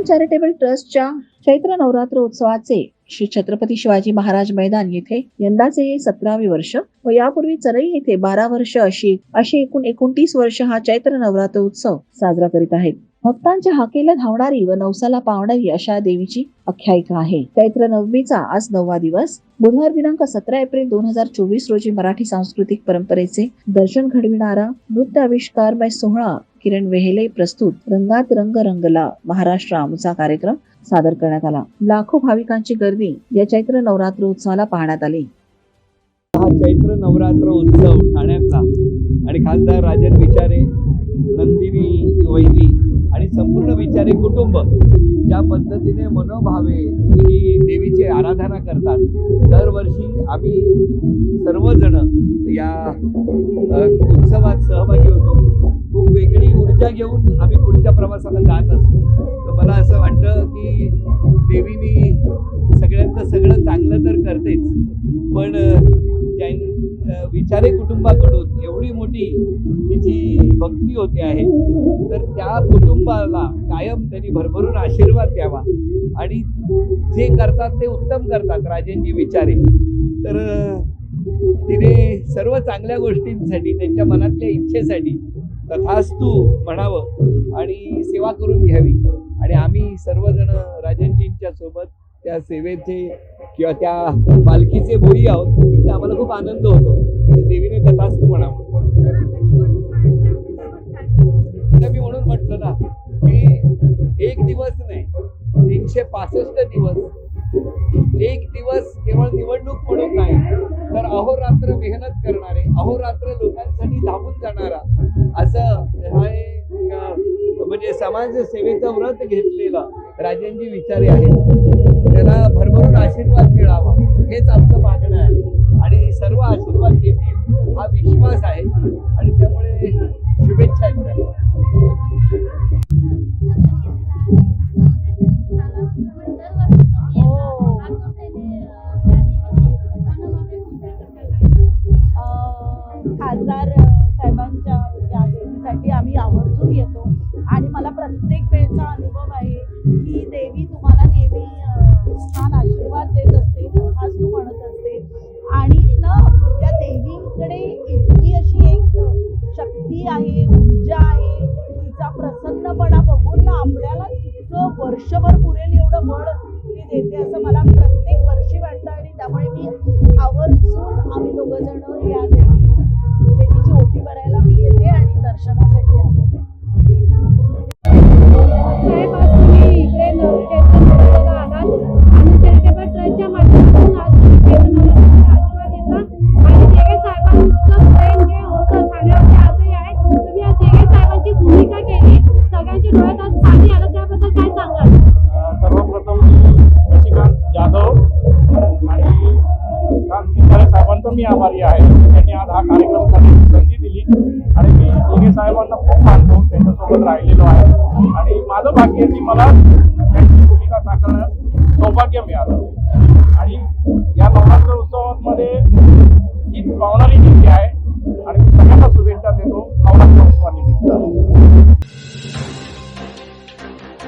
Charitable ट्रस्टच्या चैत्र नवरात्र उत्सवाचे श्री छत्रपती शिवाजी महाराज मैदान येथे यंदाचे सतरावे वर्ष व यापूर्वी चरई येथे बारा वर्ष अशी अशी एकूण एकोणतीस वर्ष हा चैत्र नवरात्र उत्सव साजरा करीत आहेत. भक्तांच्या हाकेला धावणारी व नवसाला पावणारी अशा देवीची आख्यायिका आहे. चैत्र नवमीचा आज नववा दिवस. बुधवार दिनांक सतरा एप्रिल दोन हजार चोवीस रोजी मराठी सांस्कृतिक परंपरेचे दर्शन घडविणारा नृत्य आविष्कारमय सोहळा किरण वेहेले प्रस्तुत रंगात रंग रंगला महाराष्ट्र आमचा कार्यक्रम सादर करण्यात आला. लाखो भाविकांची गर्दी या चैत्र नवरात्र उत्सवाला पाहण्यात आली. हा चैत्र नवरात्र उत्सव ठाण्यातला आणि खासदार राजन विचारे नंदिनी वैदी आणि संपूर्ण विचारे कुटुंब ज्या पद्धतीने मनोभावे ही देवीची आराधना करतात. दरवर्षी आम्ही सर्वजण या उत्सवात सहभागी होतो. वेगळी ऊर्जा घेऊन आम्ही पुढच्या प्रवासाला जात असतो. तर मला असं वाटतं की देवीनी सगळ्यांचं सगळं चांगलं तर करतेच. पण ज्यां विचारे कुटुंबाकडून एवढी मोठी तिची भक्ती होते आहे तर त्या कुटुंबाला कायम त्यांनी भरभरून आशीर्वाद द्यावा. आणि जे करतात ते उत्तम करतात राजेंजी विचारे. तर तिने सर्व चांगल्या गोष्टींसाठी त्यांच्या मनातल्या इच्छेसाठी तथास्तू म्हणावं आणि सेवा करून घ्यावी. आणि आम्ही सर्वजण राजनजींच्या सोबत त्या सेवेचे किंवा त्या पालखीचे भोई आहोत ते आम्हाला खूप आनंद होतो. देवीने तथास्तू म्हणावं. मी म्हणून म्हटलं ना की एक दिवस नाही तीनशे पासष्ट दिवस. एक दिवस केवळ निवडणूक म्हणून नाही तर अहोरात्र मेहनत करणारे अहोरात्र लोकांसाठी धावून जाणारा असं हा एक, म्हणजे समाजसेवेचं व्रत घेतलेला राजेंजी विचारे आहे त्याला भरभरून आशीर्वाद मिळावा हेच आमचं मागणं आहे. खासदार साहेबांच्या या देवीसाठी आम्ही आवर्जून येतो. आणि मला प्रत्येक वेळचा अनुभव आहे की देवी तुम्हाला नेहमी छान आशीर्वाद देत असते तू म्हणत असते. आणि ना त्या देवीकडे इतकी अशी एक शक्ती आहे ऊर्जा आहे तिचा प्रसन्नपणा बघून ना आपल्याला इतकं वर्षभर पुरेल एवढं बळ ती देते असं मला प्रत्येक वर्षी वाटतं. आणि त्यामुळे मी आवर्जून आम्ही दोघं जण या आभारी आहे. त्यांनी आज हा कार्यक्रम करण्याची संधी दिली. आणि मी दोघे साहेबांना खूप मानतो. त्यांच्यासोबत राहिलेलो आहे. आणि माझं भाग्य आहे की मला